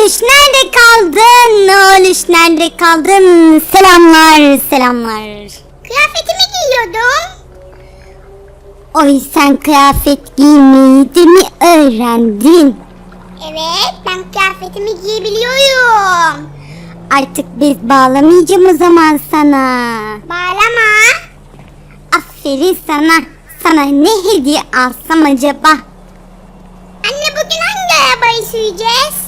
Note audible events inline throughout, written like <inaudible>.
oluş nerede kaldın? Ne oluş nerede kaldın? Selamlar selamlar. Kıyafetimi giyiyordum. Oy sen kıyafet giymeyi de mi öğrendin? Evet ben kıyafetimi giyebiliyorum. Artık biz bağlamayacağım o zaman sana. Bağlama. Aferin sana. Sana ne hediye alsam acaba? Anne bugün hangi arabayı süreceğiz?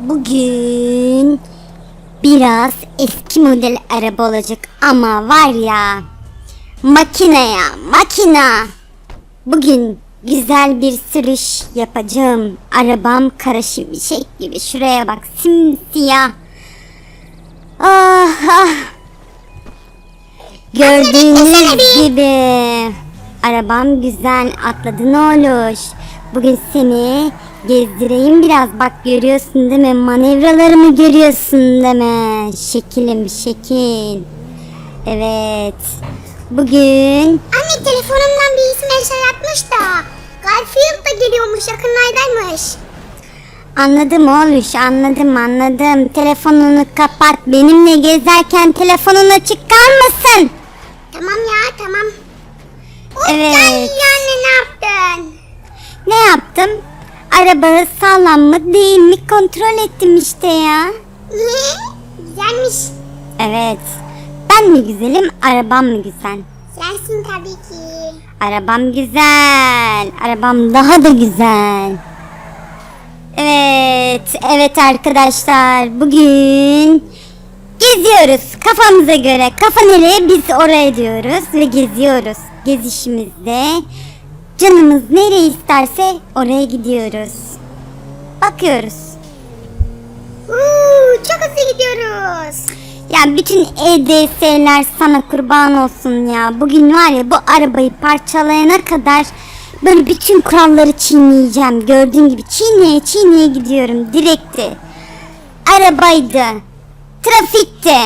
Bugün biraz eski model araba olacak ama var ya makine ya makina. Bugün güzel bir sürüş yapacağım. Arabam kara şimşek gibi. Şuraya bak simsiyah. Ah ah. Gördüğünüz gibi. Arabam güzel. Atladı ne olur. Bugün seni gezdireyim biraz. Bak görüyorsun değil mi? Manevralarımı görüyorsun değil mi? Şekilim şekil. Evet. Bugün Anne telefonumdan birisi mesaj atmış da. Garfield da geliyormuş yakınlardaymış. anladım oğluş anladım anladım. Telefonunu kapat. Benimle gezerken telefonun açık kalmasın. Tamam ya tamam. Of Evet. ya anne ne yaptın? Ne yaptım? Araba sağlam mı değil mi kontrol ettim işte ya. Güzelmiş. Evet. Ben mi güzelim, arabam mı güzel? Sensin tabii ki. Arabam güzel. Arabam daha da güzel. Evet, evet arkadaşlar. Bugün geziyoruz kafamıza göre. Kafa nereye biz oraya diyoruz ve geziyoruz. Gezişimizde canımız nereye isterse oraya gidiyoruz. Bakıyoruz. Uuu çok hızlı gidiyoruz. Ya bütün EDS'ler sana kurban olsun ya. Bugün var ya bu arabayı parçalayana kadar böyle bütün kuralları çiğneyeceğim. Gördüğün gibi çiğneye çiğneye gidiyorum. Direkti. Arabaydı. Trafikti.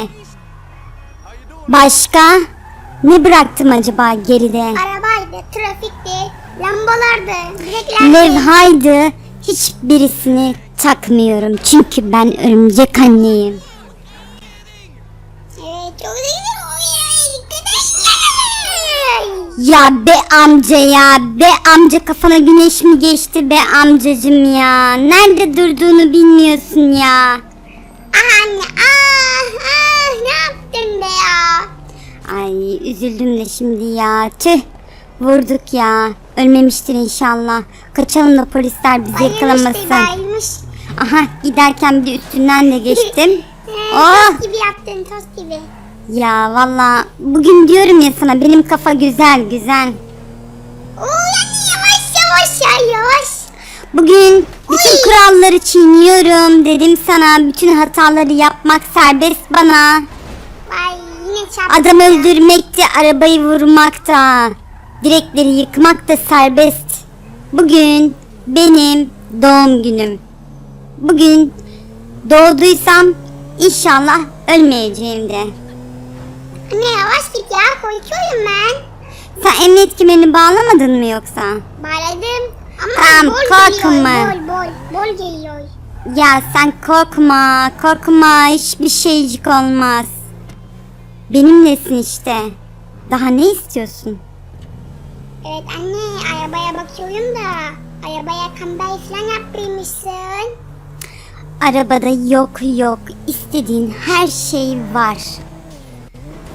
Başka? Ne bıraktım acaba geride? Arabaydı, trafikti, lambalardı. Levhaydı. Hiçbirisini takmıyorum. Çünkü ben örümcek anneyim. Evet çok. Ya be amca ya be amca kafana güneş mi geçti be amcacım ya nerede durduğunu bilmiyorsun ya Ah anne ah ah ne yaptın be ya? Ay üzüldüm de şimdi ya tüh vurduk ya ölmemiştir inşallah kaçalım da polisler bizi Bayılmış yakalamasın be, bayılmış. aha giderken bir de üstünden de geçtim <laughs> <laughs> oh Tost gibi yaptın tost gibi. ya valla bugün diyorum ya sana benim kafa güzel güzel Oo yavaş yavaş ya yavaş. Bugün bütün kuralları çiğniyorum dedim sana. Bütün hataları yapmak serbest bana. Vay yine çarptı. Adam öldürmek de arabayı vurmak da. Direkleri yıkmak da serbest. Bugün benim doğum günüm. Bugün doğduysam inşallah ölmeyeceğim de. Anne yavaş git ya korkuyorum ben. Sen emniyet kemerini bağlamadın mı yoksa? Bağladım. Ama Tamam, bol korkma. geliyor bol bol bol geliyor. Ya sen korkma, korkma hiçbir şeycik olmaz. Benimlesin işte. Daha ne istiyorsun? Evet anne arabaya bakıyorum da arabaya kamber falan yaptırmışsın. Arabada yok yok istediğin her şey var.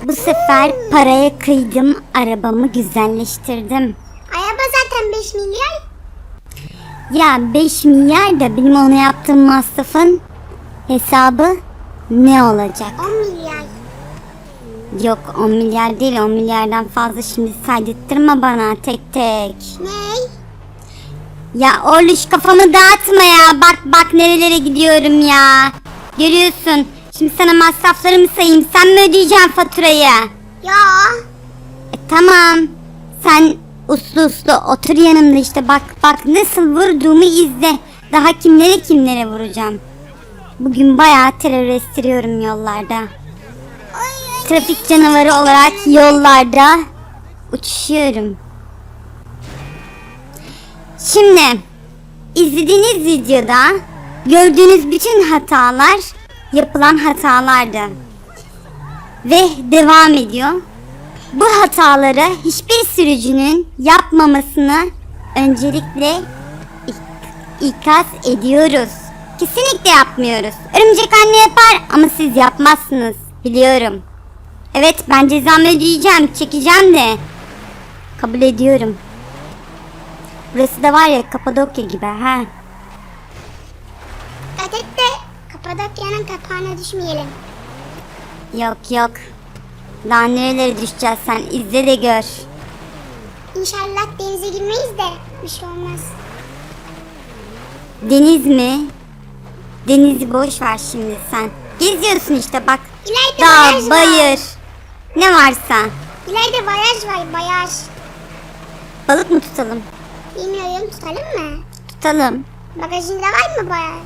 Bu sefer paraya kıydım, arabamı güzelleştirdim. Araba zaten 5 milyar. Ya 5 milyar da benim ona yaptığım masrafın hesabı ne olacak? 10 milyar. Yok 10 milyar değil 10 milyardan fazla şimdi saydırtma bana tek tek. Ne? Ya oğluş kafamı dağıtma ya. Bak bak nerelere gidiyorum ya. Görüyorsun. Şimdi sana masraflarımı sayayım. Sen mi ödeyeceksin faturayı? Ya. E, tamam. Sen uslu uslu otur yanımda işte. Bak bak nasıl vurduğumu izle. Daha kimlere kimlere vuracağım. Bugün bayağı terör estiriyorum yollarda. Trafik canavarı olarak yollarda uçuşuyorum. Şimdi izlediğiniz videoda Gördüğünüz bütün hatalar yapılan hatalardı. Ve devam ediyor. Bu hataları hiçbir sürücünün yapmamasını öncelikle ik- ikaz ediyoruz. Kesinlikle yapmıyoruz. Örümcek anne yapar ama siz yapmazsınız. Biliyorum. Evet ben cezamı ödeyeceğim, çekeceğim de. Kabul ediyorum. Burası da var ya Kapadokya gibi ha. Dikkat et de Kapadokya'nın kapağına düşmeyelim. Yok yok. Daha nerelere düşeceğiz sen izle de gör. İnşallah denize girmeyiz de bir şey olmaz. Deniz mi? Denizi boş ver şimdi sen. Geziyorsun işte bak. Baraj Dağ, bayır. Ne varsa. İleride baraj var baraj. Balık mı tutalım? Bilmiyorum tutalım mı? Tutalım. Bagajında var mı baraj?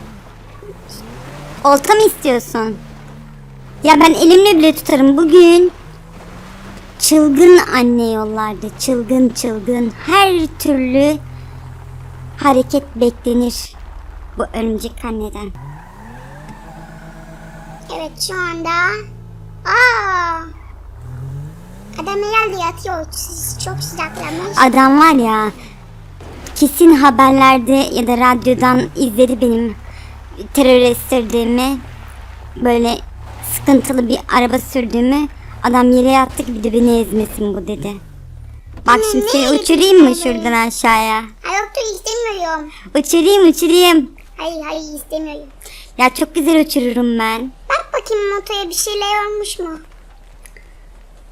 Olta mı istiyorsun? Ya ben elimle bile tutarım. Bugün çılgın anne yollarda. Çılgın çılgın. Her türlü hareket beklenir. Bu örümcek anneden. Evet şu anda. Aa. Adam herhalde yatıyor. Çok sıcaklamış. Adam var ya kesin haberlerde ya da radyodan izledi benim terör estirdiğimi böyle sıkıntılı bir araba sürdüğümü adam yere yattı ki bir de beni ezmesin bu dedi. Bak Anne, şimdi seni uçurayım mı şuradan aşağıya? Hayır yoktur istemiyorum. Uçurayım uçurayım. Hayır hayır istemiyorum. Ya çok güzel uçururum ben. Bak bakayım motoya bir şeyler olmuş mu?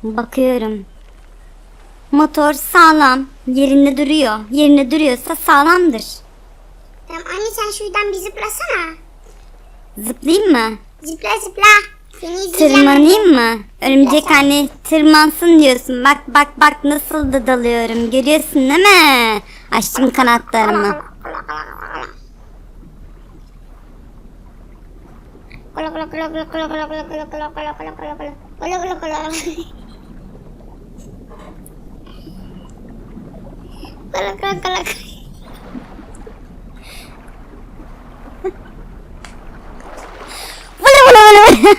Bakıyorum. Motor sağlam. Yerinde duruyor. Yerinde duruyorsa sağlamdır. Tamam anne sen şuradan bir zıplasana. Zıplayayım mı? Zıpla zıpla. Seni. Tırmanayım mı? Örümcek anne tırmansın diyorsun. Bak bak bak nasıl da dalıyorum. Görüyorsun değil mi? Açtım kanatlarımı. Kola kola. Vılı vılı vılı vılı.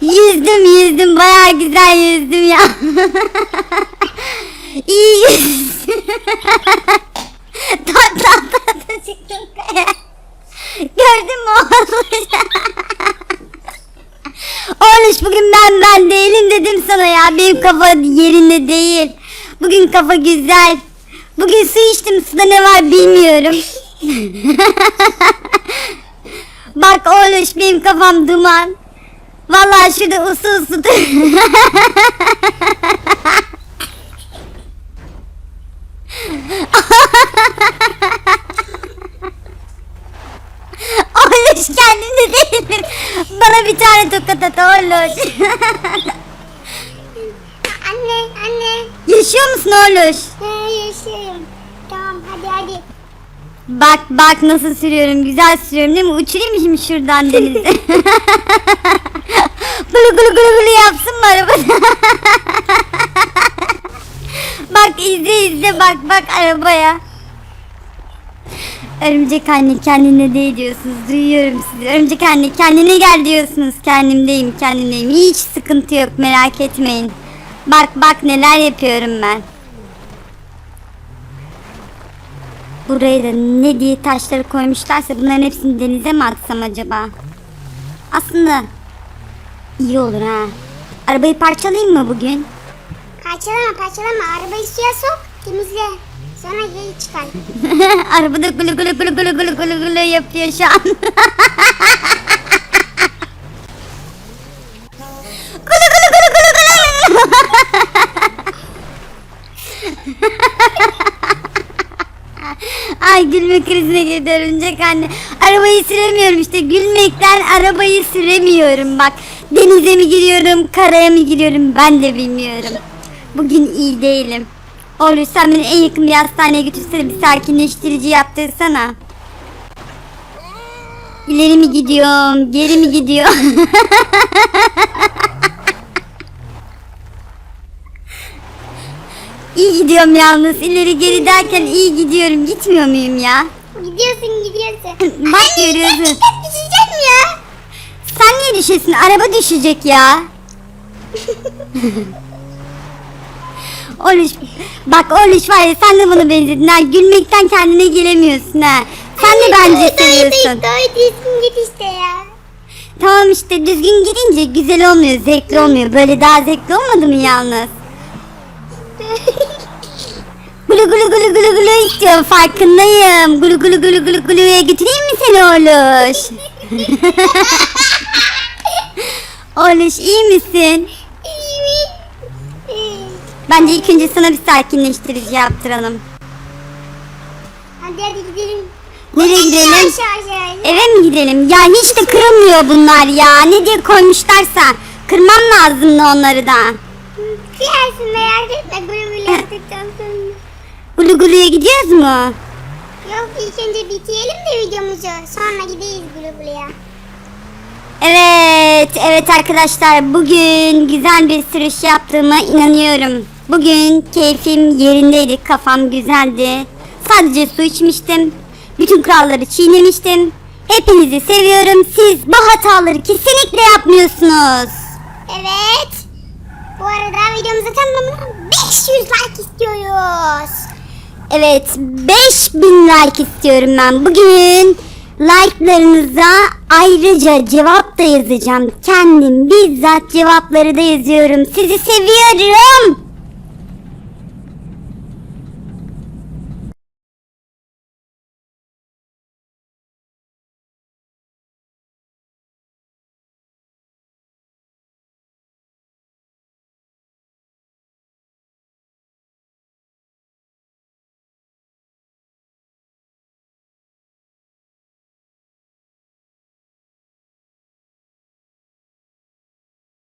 yüzdüm yüzdüm. Baya güzel yüzdüm ya. <laughs> İyi yüzdüm. <laughs> Tat tat tat çıktım kaya. Gördün mü oğlum? <laughs> Oğluş bugün ben ben değilim dedim sana ya. Benim kafa yerinde değil. Bugün kafa güzel. Bugün su içtim. Suda ne var bilmiyorum. <laughs> Bak oğluş benim kafam duman. Vallahi şurada usu usu. <laughs> Oğluş kendinde değilim. Bana bir tane tokat at oğluş. <laughs> Anne anne. Yaşıyor musun oğluş? He yaşıyorum. Tamam hadi hadi. Bak bak nasıl sürüyorum. Güzel sürüyorum değil mi? Uçurayım mı şimdi şuradan denize? <laughs> gulu gulu gulu gulu yapsın mı araba? <laughs> bak izle izle bak bak arabaya. Örümcek anne kendine değil diyorsunuz. Duyuyorum sizi. Örümcek anne kendine gel diyorsunuz. Kendimdeyim kendimdeyim. Hiç sıkıntı yok merak etmeyin. Bak bak neler yapıyorum ben. Buraya da ne diye taşları koymuşlarsa bunların hepsini denize mi atsam acaba? Aslında iyi olur ha. Arabayı parçalayayım mı bugün? Parçalama parçalama. Arabayı suya sok. Temizle. Sonra geri çıkar. <laughs> Arabada gulu gulu gulu gulu gulu gulu gulu yapıyor şu an. <laughs> Ay gülme krizine girdi örümcek anne. Arabayı süremiyorum işte. Gülmekten arabayı süremiyorum bak. Denize mi giriyorum, karaya mı giriyorum ben de bilmiyorum. Bugün iyi değilim. Oğlum sen beni en yakın bir hastaneye götürsene bir sakinleştirici yaptırsana. İleri mi gidiyorum, geri mi gidiyorum? <laughs> iyi gidiyorum yalnız. İleri geri derken iyi gidiyorum. Gitmiyor muyum ya? Gidiyorsun gidiyorsun. Bak Anne, görüyorsun. Dikkat düşeceğim ya. Sen niye düşesin? Araba düşecek ya. <laughs> Oluş. Bak Oluş var ya sen de bana benzedin ha. Gülmekten kendine gelemiyorsun ha. Sen de bence seviyorsun. Doğru düzgün git işte ya. Tamam işte düzgün gidince güzel olmuyor, zevkli olmuyor. Böyle daha zevkli olmadı mı yalnız? <laughs> Gulu gulu gulu gulu gulu istiyorum farkındayım. Gulu gulu gulu gulu guluya götüreyim mi seni Oluş? <laughs> Oluş iyi misin? Bence ilk önce sana bir sakinleştirici yaptıralım. Hadi hadi gidelim. Nereye gidelim? Eve mi gidelim? Ya hiç de kırılmıyor bunlar ya. Ne diye koymuşlarsa. Kırmam lazımdı onları da. Kıyarsın merak etme. Böyle yaptıktan sonra. Gulu guluya gidiyoruz mu? Yok ilk önce bitirelim de videomuzu. Sonra gideyiz güle güle. Evet, evet arkadaşlar bugün güzel bir sürüş yaptığıma inanıyorum. Bugün keyfim yerindeydi, kafam güzeldi. Sadece su içmiştim. Bütün kuralları çiğnemiştim. Hepinizi seviyorum. Siz bu hataları kesinlikle yapmıyorsunuz. Evet. Bu arada videomuza tamamına 500 like istiyoruz. Evet, 5000 like istiyorum ben. Bugün like'larınıza ayrıca cevap da yazacağım. Kendim bizzat cevapları da yazıyorum. Sizi seviyorum.